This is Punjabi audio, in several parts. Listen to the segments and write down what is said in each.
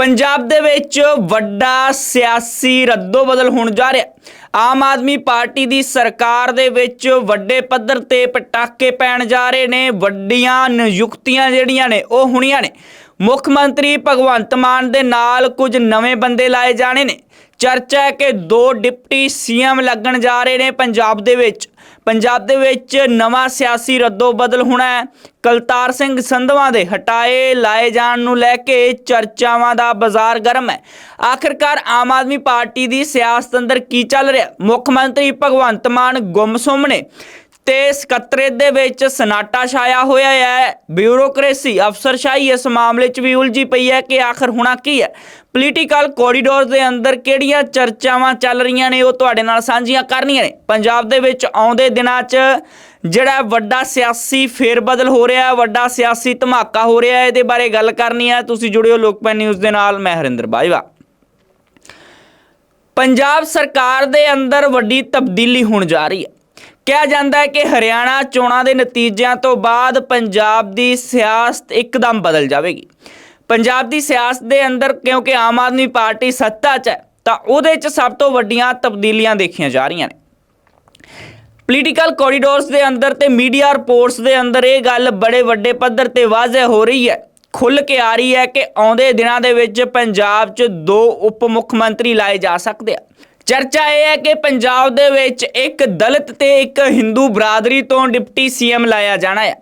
ਪੰਜਾਬ ਦੇ ਵਿੱਚ ਵੱਡਾ ਸਿਆਸੀ ਰੱਦੋਬਦਲ ਹੋਣ ਜਾ ਰਿਹਾ ਆਮ ਆਦਮੀ ਪਾਰਟੀ ਦੀ ਸਰਕਾਰ ਦੇ ਵਿੱਚ ਵੱਡੇ ਪੱਧਰ ਤੇ ਪਟਾਕੇ ਪੈਣ ਜਾ ਰਹੇ ਨੇ, ਵੱਡੀਆਂ ਨਿਯੁਕਤੀਆਂ ਜਿਹੜੀਆਂ ਨੇ, ਉਹ ਹੋਣੀਆਂ ਨੇ। ਮੁੱਖ ਮੰਤਰੀ ਭਗਵੰਤ ਮਾਨ ਦੇ ਨਾਲ ਕੁਝ ਨਵੇਂ ਬੰਦੇ ਲਾਏ ਜਾਣੇ ਨੇ। ਚਰਚਾ ਹੈ ਕਿ ਦੋ ਡਿਪਟੀ ਸੀਐਮ ਲੱਗਣ ਜਾ ਰਹੇ ਨੇ ਪੰਜਾਬ ਦੇ ਵਿੱਚ। ਪੰਜਾਬ ਦੇ ਵਿੱਚ ਨਵਾਂ ਸਿਆਸੀ ਰੱਦੋ ਬਦਲ ਹੋਣਾ ਹੈ। ਕਲਤਾਰ ਸਿੰਘ ਸੰਧਵਾ ਦੇ ਹਟਾਏ ਲਾਏ ਜਾਣ ਨੂੰ ਲੈ ਕੇ ਚਰਚਾਵਾਂ ਦਾ ਬਾਜ਼ਾਰ ਗਰਮ ਹੈ। ਆਖਿਰਕਾਰ ਆਮ ਆਦਮੀ ਪਾਰਟੀ ਦੀ ਸਿਆਸਤ ਅੰਦਰ ਕੀ ਚੱਲ ਰਿਹਾ? ਮੁੱਖ ਮੰਤਰੀ ਭਗਵੰਤ ਮਾਨ ਗੁੰਮਸੁੰਮ ਨੇ ਤੇ ਸਕੱਤਰੇਤ ਦੇ ਵਿੱਚ ਸਨਾਟਾ ਛਾਇਆ ਹੋਇਆ ਹੈ। ਬਿਊਰੋਕ੍ਰੇਸੀ ਅਫਸਰਸ਼ਾਹੀ ਇਸ ਮਾਮਲੇ 'ਚ ਵੀ ਉਲਝੀ ਪਈ ਹੈ ਕਿ ਆਖਰ ਹੋਣਾ ਕੀ ਹੈ? ਪੋਲੀਟੀਕਲ ਕੋਰੀਡੋਰ ਦੇ ਅੰਦਰ ਕਿਹੜੀਆਂ ਚਰਚਾਵਾਂ ਚੱਲ ਰਹੀਆਂ ਨੇ ਉਹ ਤੁਹਾਡੇ ਨਾਲ ਸਾਂਝੀਆਂ ਕਰਨੀਆਂ ਨੇ। ਪੰਜਾਬ ਦੇ ਵਿੱਚ ਆਉਂਦੇ ਦਿਨਾਂ 'ਚ ਜਿਹੜਾ ਵੱਡਾ ਸਿਆਸੀ ਫੇਰਬਦਲ ਹੋ ਰਿਹਾ, ਵੱਡਾ ਸਿਆਸੀ ਧਮਾਕਾ ਹੋ ਰਿਹਾ, ਇਹਦੇ ਬਾਰੇ ਗੱਲ ਕਰਨੀ ਹੈ। ਤੁਸੀਂ ਜੁੜਿਓ ਲੋਕਪਾਲ ਨਿਊਜ਼ ਦੇ ਨਾਲ, ਮੈਂ ਹਰਿੰਦਰ ਬਾਜਵਾ। ਪੰਜਾਬ ਸਰਕਾਰ ਦੇ ਅੰਦਰ ਵੱਡੀ ਤਬਦੀਲੀ ਹੋਣ ਜਾ ਰਹੀ ਹੈ। ਕਿਹਾ ਜਾਂਦਾ ਹੈ ਕਿ ਹਰਿਆਣਾ ਚੋਣਾਂ ਦੇ ਨਤੀਜਿਆਂ ਤੋਂ ਬਾਅਦ ਪੰਜਾਬ ਦੀ ਸਿਆਸਤ ਇੱਕਦਮ ਬਦਲ ਜਾਵੇਗੀ। ਪੰਜਾਬ ਦੀ ਸਿਆਸਤ ਦੇ ਅੰਦਰ ਕਿਉਂਕਿ ਆਮ ਆਦਮੀ ਪਾਰਟੀ ਸੱਤਾ 'ਚ ਹੈ, ਤਾਂ ਉਹਦੇ 'ਚ ਸਭ ਤੋਂ ਵੱਡੀਆਂ ਤਬਦੀਲੀਆਂ ਦੇਖੀਆਂ ਜਾ ਰਹੀਆਂ ਨੇ। ਪੋਲੀਟੀਕਲ ਕੋਰੀਡੋਰਸ ਦੇ ਅੰਦਰ ਤੇ ਮੀਡੀਆ ਰਿਪੋਰਟਸ ਦੇ ਅੰਦਰ ਇਹ ਗੱਲ ਬੜੇ ਵੱਡੇ ਪੱਧਰ ਤੇ ਵਾਜ਼ਿਹ ਹੋ ਰਹੀ ਹੈ। ਖੁੱਲ ਕੇ ਆ ਰਹੀ ਹੈ ਕਿ ਆਉਂਦੇ ਦਿਨਾਂ ਦੇ ਵਿੱਚ ਪੰਜਾਬ 'ਚ ਦੋ ਉਪ ਮੁੱਖ ਮੰਤਰੀ ਲਾਏ ਜਾ ਸਕਦੇ ਆ। ਚਰਚਾ ਇਹ ਹੈ ਕਿ ਪੰਜਾਬ ਦੇ ਵਿੱਚ ਇੱਕ ਦਲਿਤ ਤੇ ਇੱਕ ਹਿੰਦੂ ਬਰਾਦਰੀ ਤੋਂ ਡਿਪਟੀ ਸੀਐਮ ਲਾਇਆ ਜਾਣਾ ਹੈ।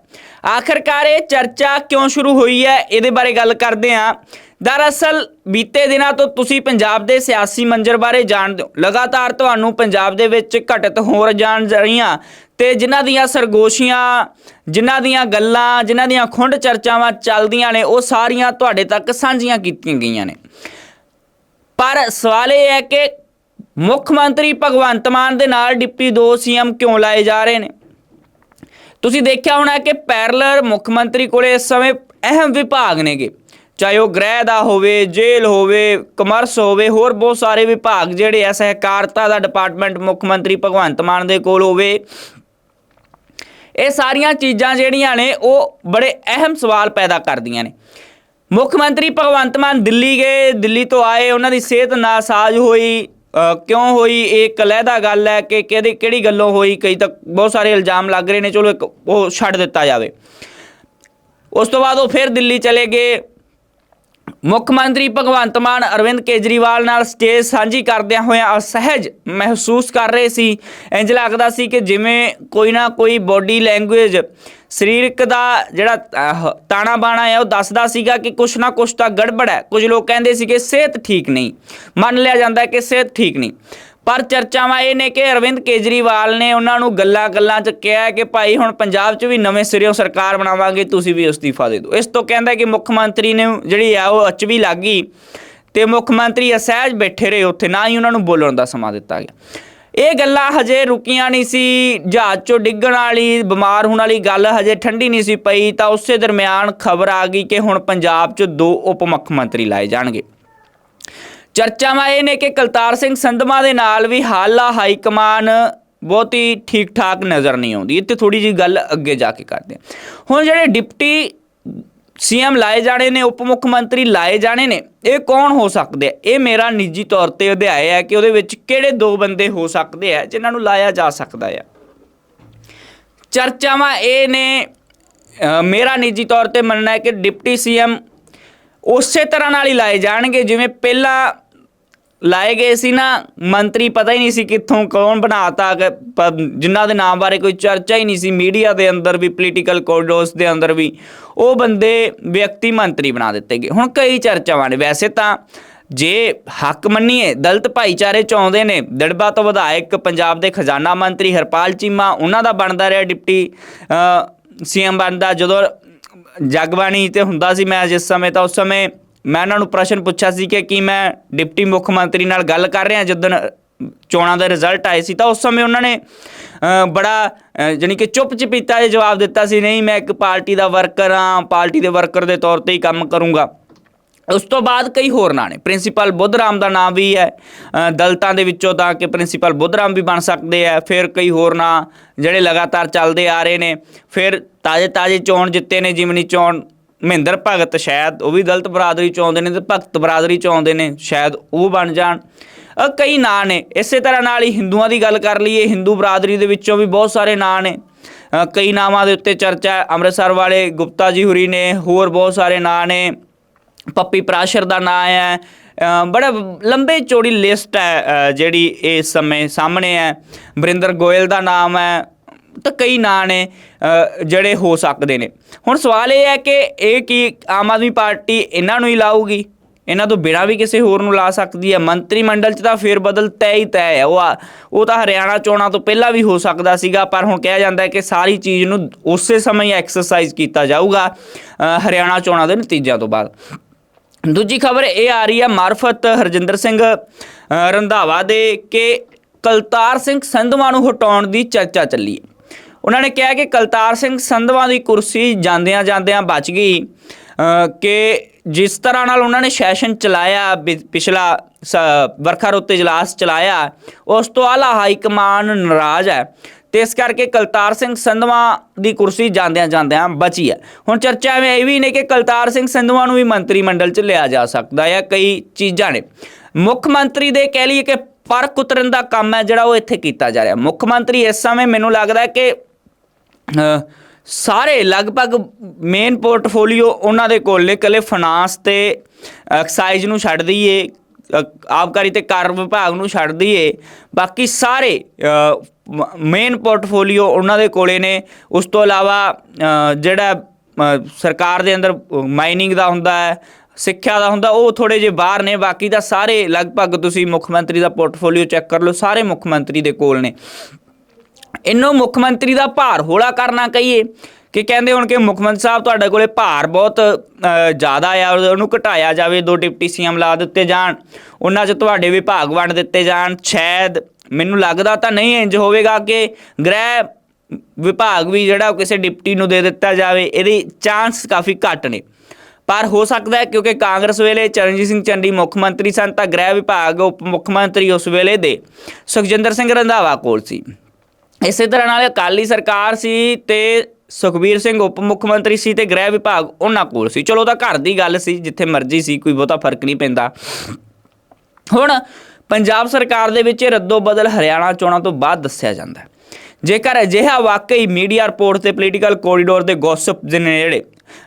ਆਖਰਕਾਰ ਇਹ ਚਰਚਾ ਕਿਉਂ ਸ਼ੁਰੂ ਹੋਈ ਹੈ? ਇਹਦੇ ਬਾਰੇ ਗੱਲ ਕਰਦੇ ਹਾਂ। ਦਰਅਸਲ, ਬੀਤੇ ਦਿਨਾਂ ਤੋਂ ਤੁਸੀਂ ਪੰਜਾਬ ਦੇ ਸਿਆਸੀ ਮੰਜ਼ਰ ਬਾਰੇ ਜਾਣਦੇ ਹੋ। ਲਗਾਤਾਰ ਤੁਹਾਨੂੰ ਪੰਜਾਬ ਦੇ ਵਿੱਚ ਘਟਤ ਹੋ ਰਹੀਆਂ ਰਹੀਆਂ ਤੇ ਜਿਨ੍ਹਾਂ ਦੀਆਂ ਸਰਗੋਸ਼ੀਆਂ, ਜਿਨ੍ਹਾਂ ਦੀਆਂ ਗੱਲਾਂ, ਜਿਨ੍ਹਾਂ ਦੀਆਂ ਖੁੰਡ ਚਰਚਾਵਾਂ ਚੱਲਦੀਆਂ ਨੇ, ਉਹ ਸਾਰੀਆਂ ਤੁਹਾਡੇ ਤੱਕ ਸਾਂਝੀਆਂ ਕੀਤੀਆਂ ਗਈਆਂ ਨੇ। ਪਰ ਸਵਾਲ ਇਹ ਹੈ ਕਿ ਮੁੱਖ ਮੰਤਰੀ ਭਗਵੰਤ ਮਾਨ ਦੇ ਨਾਲ ਡਿਪਟੀ ਦੋ ਸੀਐਮ ਕਿਉਂ ਲਾਏ ਜਾ ਰਹੇ ਨੇ? ਤੁਸੀਂ ਦੇਖਿਆ ਹੋਣਾ ਕਿ ਪੈਰਲਰ ਮੁੱਖ ਮੰਤਰੀ ਕੋਲੇ ਇਸ ਸਮੇਂ ਅਹਿਮ ਵਿਭਾਗ ਨੇਗੇ। ਚਾਹੇ ਉਹ ਗ੍ਰਹਿ ਦਾ ਹੋਵੇ, ਜੇਲ੍ਹ ਹੋਵੇ, ਕਮਰਸ ਹੋਵੇ, ਹੋਰ ਬਹੁਤ ਸਾਰੇ ਵਿਭਾਗ ਜਿਹੜੇ ਆ, ਸਹਿਕਾਰਤਾ ਦਾ ਡਿਪਾਰਟਮੈਂਟ ਮੁੱਖ ਮੰਤਰੀ ਭਗਵੰਤ ਮਾਨ ਦੇ ਕੋਲ ਹੋਵੇ। ਇਹ ਸਾਰੀਆਂ ਚੀਜ਼ਾਂ ਜਿਹੜੀਆਂ ਨੇ, ਉਹ ਬੜੇ ਅਹਿਮ ਸਵਾਲ ਪੈਦਾ ਕਰਦੀਆਂ ਨੇ। ਮੁੱਖ ਮੰਤਰੀ ਭਗਵੰਤ ਮਾਨ ਦਿੱਲੀ ਗਏ, ਦਿੱਲੀ ਤੋਂ ਆਏ, ਉਹਨਾਂ ਦੀ ਸਿਹਤ ਨਾਸਾਜ਼ ਹੋਈ। ਕਿਉਂ ਹੋਈ? ਇਹ ਇੱਕ ਅਲੱਗਾ ਗੱਲ ਹੈ ਕਿ ਕਿਹੜੀ ਕਿਹੜੀ ਗੱਲੋਂ ਹੋਈ? ਕਈ ਤਾਂ ਬਹੁਤ ਸਾਰੇ ਇਲਜ਼ਾਮ ਲੱਗ ਰਹੇ ਨੇ, ਚਲੋ ਇੱਕ ਉਹ ਛੱਡ ਦਿੱਤਾ ਜਾਵੇ। ਉਸ ਤੋਂ ਬਾਅਦ ਉਹ ਫਿਰ ਦਿੱਲੀ ਚਲੇ ਗਏ। ਮੁੱਖ ਮੰਤਰੀ ਭਗਵੰਤ ਮਾਨ ਅਰਵਿੰਦ ਕੇਜਰੀਵਾਲ ਨਾਲ ਸਟੇਜ ਸਾਂਝੀ ਕਰਦਿਆਂ ਹੋਇਆਂ ਅਸਹਿਜ ਮਹਿਸੂਸ ਕਰ ਰਹੇ ਸੀ। ਇੰਜ ਲੱਗਦਾ ਸੀ ਕਿ ਜਿਵੇਂ ਕੋਈ ਨਾ ਕੋਈ ਬੋਡੀ ਲੈਂਗੁਏਜ ਸਰੀਰਕ ਦਾ ਜਿਹੜਾ ਤਾਣਾ ਬਾਣਾ ਹੈ ਉਹ ਦੱਸਦਾ ਸੀਗਾ ਕਿ ਕੁਛ ਨਾ ਕੁਛ ਤਾਂ ਗੜਬੜ ਹੈ। ਕੁਝ ਲੋਕ ਕਹਿੰਦੇ ਸੀ ਕਿ ਸਿਹਤ ਠੀਕ ਨਹੀਂ। ਮੰਨ ਲਿਆ ਜਾਂਦਾ ਕਿ ਸਿਹਤ ਠੀਕ ਨਹੀਂ। ਪਰ ਚਰਚਾਵਾਂ ਇਹ ਨੇ ਕਿ ਅਰਵਿੰਦ ਕੇਜਰੀਵਾਲ ਨੇ ਉਹਨਾਂ ਨੂੰ ਗੱਲਾਂ-ਗੱਲਾਂ 'ਚ ਕਿਹਾ ਕਿ ਭਾਈ ਹੁਣ ਪੰਜਾਬ 'ਚ ਵੀ ਨਵੇਂ ਸਿਰਿਓਂ ਸਰਕਾਰ ਬਣਾਵਾਂਗੇ, ਤੁਸੀਂ ਵੀ ਅਸਤੀਫਾ ਦੇ ਦਿਓ। ਇਸ ਤੋਂ ਕਹਿੰਦਾ ਕਿ ਮੁੱਖ ਮੰਤਰੀ ਨੇ ਜਿਹੜੀ ਆ ਉਹ ਅਚਵੀ ਲੱਗ ਗਈ ਤੇ ਮੁੱਖ ਮੰਤਰੀ ਅਸਹਿਜ ਬੈਠੇ ਰਹੇ ਉੱਥੇ, ਨਾ ਹੀ ਉਹਨਾਂ ਨੂੰ ਬੋਲਣ ਦਾ ਸਮਾਂ ਦਿੱਤਾ ਗਿਆ। ਇਹ ਗੱਲਾਂ ਹਜੇ ਰੁਕੀਆਂ ਨਹੀਂ ਸੀ, ਜਹਾਜ਼ 'ਚੋਂ ਡਿੱਗਣ ਵਾਲੀ, ਬਿਮਾਰ ਹੋਣ ਵਾਲੀ ਗੱਲ ਹਜੇ ਠੰਡੀ ਨਹੀਂ ਸੀ ਪਈ, ਤਾਂ ਉਸੇ ਦਰਮਿਆਨ ਖਬਰ ਆ ਗਈ ਕਿ ਹੁਣ ਪੰਜਾਬ 'ਚ ਦੋ ਉਪ ਮੁੱਖ ਮੰਤਰੀ ਲਾਏ ਜਾਣਗੇ। ਚਰਚਾਵਾਂ ਇਹ ਨੇ ਕਿ ਕਲਤਾਰ ਸਿੰਘ ਸੰਧਮਾ ਦੇ ਨਾਲ ਵੀ ਹਾਲਾ ਹਾਈ ਕਮਾਨ ਬਹੁਤੀ ਠੀਕ ਠਾਕ ਨਜ਼ਰ ਨਹੀਂ ਆਉਂਦੀ। ਇੱਥੇ ਥੋੜੀ ਜੀ ਗੱਲ ਅੱਗੇ ਜਾ ਕੇ ਕਰਦੇ ਹਾਂ। ਹੁਣ ਜਿਹੜੇ ਡਿਪਟੀ ਸੀਐਮ ਲਾਏ ਜਾਣੇ ਨੇ, ਉਪ ਮੁੱਖ ਮੰਤਰੀ ਲਾਏ ਜਾਣੇ ਨੇ, ਇਹ ਕੌਣ ਹੋ ਸਕਦੇ ਆ? ਇਹ ਮੇਰਾ ਨਿੱਜੀ ਤੌਰ ਤੇ ਅਧਿਆਇ ਹੈ ਕਿ ਉਹਦੇ ਵਿੱਚ ਕਿਹੜੇ ਦੋ ਬੰਦੇ ਹੋ ਸਕਦੇ ਆ ਜਿਨ੍ਹਾਂ ਨੂੰ ਲਾਇਆ ਜਾ ਸਕਦਾ ਆ। ਚਰਚਾਵਾਂ ਇਹ ਨੇ ਮੇਰਾ ਨਿੱਜੀ ਤੌਰ ਤੇ ਮੰਨਣਾ ਹੈ ਕਿ ਡਿਪਟੀ ਸੀਐਮ ਉਸੇ ਤਰ੍ਹਾਂ ਨਾਲ ਹੀ ਲਾਏ ਜਾਣਗੇ, ਜਿਵੇਂ ਪਹਿਲਾਂ ਲਾਏ ਗਏ ਸੀ ਨਾ, ਮੰਤਰੀ ਪਤਾ ਹੀ ਨਹੀਂ ਸੀ ਕਿੱਥੋਂ ਕੌਣ ਬਣਾਤਾ, ਕਿ ਜਿਨ੍ਹਾਂ ਦੇ ਨਾਮ ਬਾਰੇ ਕੋਈ ਚਰਚਾ ਹੀ ਨਹੀਂ ਸੀ, ਮੀਡੀਆ ਦੇ ਅੰਦਰ ਵੀ ਪੋਲੀਟੀਕਲ ਕੋਰੀਡੋਰਸ ਦੇ ਅੰਦਰ ਵੀ, ਉਹ ਬੰਦੇ ਵਿਅਕਤੀ ਮੰਤਰੀ ਬਣਾ ਦਿੱਤੇ ਗਏ। ਹੁਣ ਕਈ ਚਰਚਾਵਾਂ ਨੇ। ਵੈਸੇ ਤਾਂ ਜੇ ਹੱਕ ਮੰਨੀਏ, ਦਲਤ ਭਾਈਚਾਰੇ ਚ ਆਉਂਦੇ ਨੇ, ਦੜਬਾ ਤੋਂ ਵਿਧਾਇਕ, ਪੰਜਾਬ ਦੇ ਖਜ਼ਾਨਾ ਮੰਤਰੀ ਹਰਪਾਲ ਚੀਮਾ, ਉਹਨਾਂ ਦਾ ਬਣਦਾ ਰਿਹਾ ਡਿਪਟੀ ਸੀਐਮ ਬਣਦਾ। ਜਦੋਂ ਜਗਬਾਣੀ ਤੇ ਹੁੰਦਾ ਸੀ ਮੈਂ ਜਿਸ ਸਮੇਂ, ਤਾਂ ਉਸ ਸਮੇਂ ਮੈਂ ਉਹਨਾਂ ਨੂੰ ਪ੍ਰਸ਼ਨ ਪੁੱਛਿਆ ਸੀ ਕਿ ਕੀ ਮੈਂ ਡਿਪਟੀ ਮੁੱਖ ਮੰਤਰੀ ਨਾਲ ਗੱਲ ਕਰ ਰਿਹਾ ਜਦੋਂ ਚੋਣਾਂ ਦਾ ਰਿਜ਼ਲਟ ਆਏ ਸੀ ਤਾਂ ਉਸ ਸਮੇਂ ਉਹਨਾਂ ਨੇ ਬੜਾ ਅ, ਜਾਣੀ ਕਿ ਚੁੱਪ ਚਪੀਤਾ ਇਹ ਜਵਾਬ ਦਿੱਤਾ ਸੀ ਨਹੀਂ ਮੈਂ ਇੱਕ ਪਾਰਟੀ ਦਾ ਵਰਕਰ ਹਾਂ ਪਾਰਟੀ ਦੇ ਵਰਕਰ ਦੇ ਤੌਰ ਤੇ ਹੀ ਕੰਮ ਕਰੂੰਗਾ। ਉਸ ਤੋਂ ਬਾਅਦ ਕਈ ਹੋਰ ਨਾਂ ਨੇ ਪ੍ਰਿੰਸੀਪਲ ਬੁੱਧਰਾਮ ਦਾ ਨਾਮ ਵੀ ਹੈ ਦਲਤਾਂ ਦੇ ਵਿੱਚੋਂ ਤਾਂ ਕਿ ਪ੍ਰਿੰਸੀਪਲ ਬੁੱਧਰਾਮ ਵੀ ਬਣ ਸਕਦੇ ਆ ਫਿਰ ਕਈ ਹੋਰ ਨਾਂ ਜਿਹੜੇ ਲਗਾਤਾਰ ਚੱਲਦੇ ਆ ਰਹੇ ਨੇ ਫਿਰ ਤਾਜੇ ਤਾਜੇ ਚੋਣ ਜਿੱਤੇ ਨੇ ਜਿਮਨੀ ਚੋਣ ਮਹਿੰਦਰ ਭਗਤ ਸ਼ਾਇਦ ਉਹ ਵੀ ਦਲਤ ਬਰਾਦਰੀ ਚ ਆਉਂਦੇ ਨੇ ਤੇ ਭਗਤ ਬਰਾਦਰੀ ਚ ਆਉਂਦੇ ਨੇ, ਸ਼ਾਇਦ ਉਹ ਬਣ ਜਾਣ। ਕਈ ਨਾਂ ਨੇ, ਇਸੇ ਤਰ੍ਹਾਂ ਨਾਲ ਹੀ ਹਿੰਦੂਆਂ ਦੀ ਗੱਲ ਕਰ ਲਈਏ, ਹਿੰਦੂ ਬਰਾਦਰੀ ਦੇ ਵਿੱਚੋਂ ਵੀ ਬਹੁਤ ਸਾਰੇ ਨਾਂ ਨੇ। ਕਈ ਨਾਵਾਂ ਦੇ ਉੱਤੇ ਚਰਚਾ ਅੰਮ੍ਰਿਤਸਰ ਵਾਲੇ ਗੁਪਤਾ ਜੀ ਹੁਰੀ ਨੇ, ਹੋਰ ਬਹੁਤ ਸਾਰੇ ਨਾਂ ਨੇ। ਪੱਪੀ ਪ੍ਰਾਸ਼ਰ ਦਾ ਨਾਂ ਹੈ। ਬੜਾ ਲੰਬੇ ਚੌੜੀ ਲਿਸਟ ਹੈ ਜਿਹੜੀ ਇਸ ਸਮੇਂ ਸਾਹਮਣੇ ਹੈ। ਬਰਿੰਦਰ ਗੋਇਲ ਦਾ ਨਾਮ ਹੈ। ਤਾਂ ਕਈ ਨਾਂ ਨੇ ਜਿਹੜੇ ਹੋ ਸਕਦੇ ਨੇ। ਹੁਣ ਸਵਾਲ ਇਹ ਹੈ ਕਿ ਇਹ ਕੀ ਆਮ ਆਦਮੀ ਪਾਰਟੀ ਇਹਨਾਂ ਨੂੰ ਹੀ ਲਾਊਗੀ? ਇਹਨਾਂ ਤੋਂ ਬਿਨਾਂ ਵੀ ਕਿਸੇ ਹੋਰ ਨੂੰ ਲਾ ਸਕਦੀ ਹੈ। ਮੰਤਰੀ ਮੰਡਲ 'ਚ ਤਾਂ ਫੇਰ ਬਦਲ ਤੈਅ ਹੀ ਤੈਅ ਹੈ। ਉਹ ਆ- ਉਹ ਤਾਂ ਹਰਿਆਣਾ ਚੋਣਾਂ ਤੋਂ ਪਹਿਲਾਂ ਵੀ ਹੋ ਸਕਦਾ ਸੀਗਾ, ਪਰ ਹੁਣ ਕਿਹਾ ਜਾਂਦਾ ਹੈ ਕਿ ਸਾਰੀ ਚੀਜ਼ ਨੂੰ ਉਸੇ ਸਮੇਂ ਐਕਸਰਸਾਈਜ਼ ਕੀਤਾ ਜਾਊਗਾ ਹਰਿਆਣਾ ਚੋਣਾਂ ਦੇ ਨਤੀਜਿਆਂ ਤੋਂ ਬਾਅਦ। ਦੂਜੀ ਖਬਰ ਇਹ ਆ ਰਹੀ ਹੈ ਮਾਰਫਤ ਹਰਜਿੰਦਰ ਸਿੰਘ ਰੰਧਾਵਾ ਦੇ ਕਿ ਕਲਤਾਰ ਸਿੰਘ ਸੰਧਵਾ ਨੂੰ ਹਟਾਉਣ ਦੀ ਚਰਚਾ ਚੱਲੀ ਹੈ। ਉਹਨਾਂ ਨੇ ਕਿਹਾ ਕਿ ਕਲਤਾਰ ਸਿੰਘ ਸੰਧਵਾ ਦੀ ਕੁਰਸੀ ਜਾਂਦਿਆਂ ਜਾਂਦਿਆਂ ਬਚ ਗਈ ਕਿ ਜਿਸ ਤਰ੍ਹਾਂ ਨਾਲ ਉਹਨਾਂ ਨੇ ਸੈਸ਼ਨ ਚਲਾਇਆ ਬਿ- ਪਿਛਲਾ ਸ- ਵਰਖਾ ਰੁੱਤ ਇਜਲਾਸ ਚਲਾਇਆ, ਉਸ ਤੋਂ ਆਲਾ ਹਾਈ ਕਮਾਨ ਨਾਰਾਜ਼ ਹੈ ਤੇ ਇਸ ਕਰਕੇ ਕਲਤਾਰ ਸਿੰਘ ਸੰਧਵਾ ਦੀ ਕੁਰਸੀ ਜਾਂਦਿਆਂ ਜਾਂਦਿਆਂ ਬਚੀ ਹੈ। ਹੁਣ ਚਰਚਾ ਐਵੇਂ ਇਹ ਵੀ ਨੇ ਕਿ ਕਲਤਾਰ ਸਿੰਘ ਸੰਧਵਾ ਨੂੰ ਵੀ ਮੰਤਰੀ ਮੰਡਲ 'ਚ ਲਿਆ ਜਾ ਸਕਦਾ ਹੈ ਕਈ ਚੀਜ਼ਾਂ ਨੇ। ਮੁੱਖ ਮੰਤਰੀ ਦੇ ਕਹਿ ਲਈਏ ਕਿ ਪਰ ਕੁਤਰਨ ਦਾ ਕੰਮ ਹੈ ਜਿਹੜਾ ਉਹ ਇੱਥੇ ਕੀਤਾ ਜਾ ਰਿਹਾ। ਮੁੱਖ ਮੰਤਰੀ ਇਸ ਸਮੇਂ ਮੈਨੂੰ ਲੱਗਦਾ ਹੈ ਕਿ ਸਾਰੇ ਲਗਭਗ ਮੇਨ ਪੋਰਟਫੋਲੀਓ ਉਹਨਾਂ ਦੇ ਕੋਲ ਨੇ। ਕੱਲੇ ਫਾਈਨਾਂਸ ਤੇ ਐਕਸਾਈਜ਼ ਨੂੰ ਛੱਡ ਦਈਏ ਆਬਕਾਰੀ ਤੇ ਕਰ ਵਿਭਾਗ ਨੂੰ ਛੱਡ ਦਈਏ। ਬਾਕੀ ਸਾਰੇ ਮੇਨ ਪੋਰਟਫੋਲੀਓ ਉਹਨਾਂ ਦੇ ਕੋਲੇ ਨੇ। ਉਸ ਤੋਂ ਇਲਾਵਾ ਜਿਹੜਾ ਸਰਕਾਰ ਦੇ ਅੰਦਰ ਮਾਈਨਿੰਗ ਦਾ ਹੁੰਦਾ ਹੈ, ਸਿੱਖਿਆ ਦਾ ਹੁੰਦਾ, ਉਹ ਥੋੜੇ ਜਿਹੇ ਬਾਹਰ ਨੇ। ਬਾਕੀ ਦਾ ਸਾਰੇ ਲਗਭਗ ਤੁਸੀਂ ਮੁੱਖ ਮੰਤਰੀ ਦਾ ਪੋਰਟਫੋਲੀਓ ਚੈੱਕ ਕਰ ਲਓ, ਸਾਰੇ ਮੁੱਖ ਮੰਤਰੀ ਦੇ ਕੋਲ ਨੇ। ਇਹਨੂੰ ਮੁੱਖ ਮੰਤਰੀ ਦਾ ਭਾਰ ਹੌਲਾ ਕਰਨਾ ਕਹੀਏ, ਕਿ ਕਹਿੰਦੇ ਹੁਣ ਕਿ ਮੁੱਖ ਮੰਤਰੀ ਸਾਹਿਬ ਤੁਹਾਡੇ ਕੋਲੇ ਭਾਰ ਬਹੁਤ ਜ਼ਿਆਦਾ ਆ ਉਹਨੂੰ ਘਟਾਇਆ ਜਾਵੇ, ਦੋ ਡਿਪਟੀ ਸੀਐਮ ਲਾ ਦਿੱਤੇ ਜਾਣ, ਉਹਨਾਂ 'ਚ ਤੁਹਾਡੇ ਵਿਭਾਗ ਵੰਡ ਦਿੱਤੇ ਜਾਣ, ਸ਼ਾਇਦ ਮੈਨੂੰ ਲੱਗਦਾ ਤਾਂ ਨਹੀਂ ਇੰਜ ਹੋਵੇਗਾ ਕਿ ਗ੍ਰਹਿ ਵਿਭਾਗ ਵੀ ਜਿਹੜਾ ਉਹ ਕਿਸੇ ਡਿਪਟੀ ਨੂੰ ਦੇ ਦਿੱਤਾ ਜਾਵੇ, ਇਹਦੇ ਚਾਂਸ ਕਾਫੀ ਘੱਟ ਨੇ। ਪਰ ਹੋ ਸਕਦਾ ਹੈ ਕਿਉਂਕਿ ਕਾਂਗਰਸ ਵੇਲੇ ਚਰਨਜੀਤ ਸਿੰਘ ਚੰਡੀ ਮੁੱਖ ਮੰਤਰੀ ਸਨ, ਤਾਂ ਗ੍ਰਹਿ ਵਿਭਾਗ ਉਪ ਮੁੱਖ ਮੰਤਰੀ ਉਸ ਵੇਲੇ ਦੇ ਸੁਖਜਿੰਦਰ ਸਿੰਘ ਰੰਧਾਵਾ ਕੋਲ ਸੀ। ਇਸੇ ਤਰ੍ਹਾਂ ਨਾਲ ਅਕਾਲੀ ਸਰਕਾਰ ਸੀ ਤੇ ਸੁਖਬੀਰ ਸਿੰਘ ਉਪ ਮੁੱਖ ਮੰਤਰੀ ਸੀ ਤੇ ਗ੍ਰਹਿ ਵਿਭਾਗ ਉਹਨਾਂ ਕੋਲ ਸੀ। ਚਲੋ ਤਾਂ ਘਰ ਦੀ ਗੱਲ ਸੀ, ਜਿੱਥੇ ਮਰਜ਼ੀ ਸੀ, ਕੋਈ ਬਹੁਤਾ ਫ਼ਰਕ ਨਹੀਂ ਪੈਂਦਾ। ਹੁਣ ਪੰਜਾਬ ਸਰਕਾਰ ਦੇ ਵਿੱਚ ਰੱਦੋ ਬਦਲ ਹਰਿਆਣਾ ਚੋਣਾਂ ਤੋਂ ਬਾਅਦ ਦੱਸਿਆ ਜਾਂਦਾ ਹੈ। ਜੇਕਰ ਅਜਿਹਾ ਵਾਕਈ ਮੀਡੀਆ ਰਿਪੋਰਟ ਤੇ ਪੋਲੀਟੀਕਲ ਕੋਰੀਡੋਰ ਦੇ ਗੌਸਪ ਦੇ ਨੇੜੇ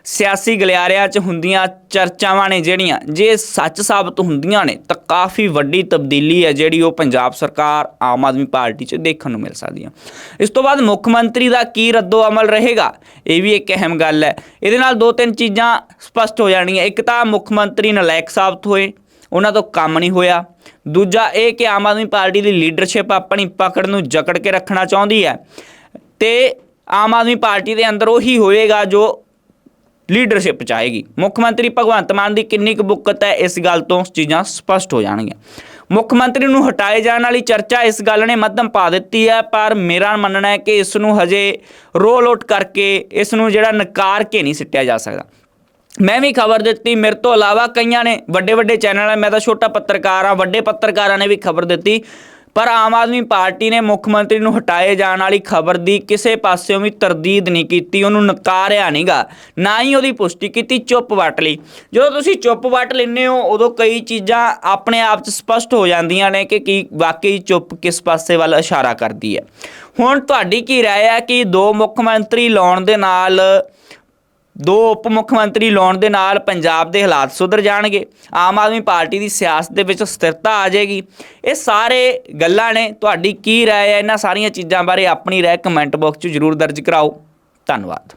ਸਿਆਸੀ ਗਲਿਆਰਿਆਂ 'ਚ ਹੁੰਦੀਆਂ ਚਰਚਾਵਾਂ ਨੇ ਜਿਹੜੀਆਂ, ਜੇ ਸੱਚ ਸਾਬਤ ਹੁੰਦੀਆਂ ਨੇ, ਤਾਂ ਕਾਫੀ ਵੱਡੀ ਤਬਦੀਲੀ ਹੈ ਜਿਹੜੀ ਉਹ ਪੰਜਾਬ ਸਰਕਾਰ, ਆਮ ਆਦਮੀ ਪਾਰਟੀ 'ਚ ਦੇਖਣ ਨੂੰ ਮਿਲ ਸਕਦੀ ਹੈ ਇਸ ਤੋਂ ਬਾਅਦ ਮੁੱਖ ਮੰਤਰੀ ਦਾ ਕੀ ਰੱਦੋ ਅਮਲ ਰਹੇਗਾ? ਇਹ ਵੀ ਇੱਕ ਅਹਿਮ ਗੱਲ ਹੈ। ਇਹਦੇ ਨਾਲ ਦੋ ਤਿੰਨ ਚੀਜ਼ਾਂ ਸਪਸ਼ਟ ਹੋ ਜਾਣਗੀਆਂ। ਇੱਕ ਤਾਂ ਮੁੱਖ ਮੰਤਰੀ ਨਲਾਇਕ ਸਾਬਤ ਹੋਏ, ਉਹਨਾਂ ਤੋਂ ਕੰਮ ਨਹੀਂ ਹੋਇਆ। ਦੂਜਾ ਇਹ ਕਿ ਆਮ ਆਦਮੀ ਪਾਰਟੀ ਦੀ ਲੀਡਰਸ਼ਿਪ ਆਪਣੀ ਪਕੜ ਨੂੰ ਜਕੜ ਕੇ ਰੱਖਣਾ ਚਾਹੁੰਦੀ ਹੈ। ਤੇ ਆਮ ਆਦਮੀ ਪਾਰਟੀ ਦੇ ਅੰਦਰ ਉਹੀ ਹੋਏਗਾ ਜੋ ਲੀਡਰਸ਼ਿਪ ਚਾਹੇਗੀ ਮੁੱਖ ਮੰਤਰੀ ਭਗਵੰਤ ਮਾਨ ਦੀ ਕਿੰਨੀ ਕੁ ਬੁੱਕਤ ਹੈ, ਇਸ ਗੱਲ ਤੋਂ ਚੀਜ਼ਾਂ ਸਪਸ਼ਟ ਹੋ ਜਾਣਗੀਆਂ। ਮੁੱਖ ਮੰਤਰੀ ਨੂੰ ਹਟਾਏ ਜਾਣ ਵਾਲੀ ਚਰਚਾ ਇਸ ਗੱਲ ਨੇ ਮੱਧਮ ਪਾ ਦਿੱਤੀ ਹੈ, ਪਰ ਮੇਰਾ ਮੰਨਣਾ ਹੈ ਕਿ ਇਸ ਨੂੰ ਹਜੇ ਰੋਲ ਆਊਟ ਕਰਕੇ ਇਸ ਨੂੰ ਜਿਹੜਾ ਨਕਾਰ ਕੇ ਨਹੀਂ ਸਿੱਟਿਆ ਜਾ ਸਕਦਾ। ਮੈਂ ਵੀ ਖਬਰ ਦਿੱਤੀ, ਮੇਰੇ ਤੋਂ ਇਲਾਵਾ ਕਈਆਂ ਨੇ ਵੱਡੇ ਵੱਡੇ ਚੈਨਲ ਹੈ ਮੈਂ ਤਾਂ ਛੋਟਾ ਪੱਤਰਕਾਰ ਆ ਵੱਡੇ ਪੱਤਰਕਾਰਾਂ ਨੇ ਵੀ ਖਬਰ ਦਿੱਤੀ। ਪਰ ਆਮ ਆਦਮੀ ਪਾਰਟੀ ਨੇ ਮੁੱਖ ਮੰਤਰੀ ਨੂੰ ਹਟਾਏ ਜਾਣ ਵਾਲੀ ਖਬਰ ਦੀ ਕਿਸੇ ਪਾਸਿਓਂ ਵੀ ਤਰਦੀਦ ਨਹੀਂ ਕੀਤੀ, ਉਹਨੂੰ ਨਕਾਰਿਆ ਨਹੀਂਗਾ ਨਾ ਹੀ ਉਹਦੀ ਪੁਸ਼ਟੀ ਕੀਤੀ, ਚੁੱਪ ਵੱਟ ਲਈ। ਜਦੋਂ ਤੁਸੀਂ ਚੁੱਪ ਵੱਟ ਲੈਂਦੇ ਹੋ, ਉਦੋਂ ਕਈ ਚੀਜ਼ਾਂ ਆਪਣੇ ਆਪ 'ਚ ਸਪਸ਼ਟ ਹੋ ਜਾਂਦੀਆਂ ਨੇ ਕਿ ਕੀ ਵਾਕਈ ਚੁੱਪ ਕਿਸ ਪਾਸੇ ਵੱਲ ਇਸ਼ਾਰਾ ਕਰਦੀ ਹੈ। ਹੁਣ ਤੁਹਾਡੀ ਕੀ ਰਾਏ ਹੈ ਕਿ ਦੋ ਮੁੱਖ ਮੰਤਰੀ ਲਾਉਣ ਦੇ ਨਾਲ ਦੋ ਉਪ ਮੁੱਖ ਮੰਤਰੀ ਲਾਉਣ ਦੇ ਨਾਲ ਪੰਜਾਬ ਦੇ ਹਾਲਾਤ ਸੁਧਰ ਜਾਣਗੇ। ਆਮ ਆਦਮੀ ਪਾਰਟੀ ਦੀ ਸਿਆਸਤ ਦੇ ਵਿੱਚ ਸਥਿਰਤਾ ਆ ਜਾਏਗੀ। ਇਹ ਸਾਰੇ ਗੱਲਾਂ ਨੇ। ਤੁਹਾਡੀ ਕੀ ਰਾਏ ਹੈ? ਇਹਨਾਂ ਸਾਰੀਆਂ ਚੀਜ਼ਾਂ ਬਾਰੇ ਆਪਣੀ ਰਾਏ ਕਮੈਂਟ ਬਾਕਸ 'ਚ ਜਰੂਰ ਦਰਜ ਕਰਾਓ। ਧੰਨਵਾਦ।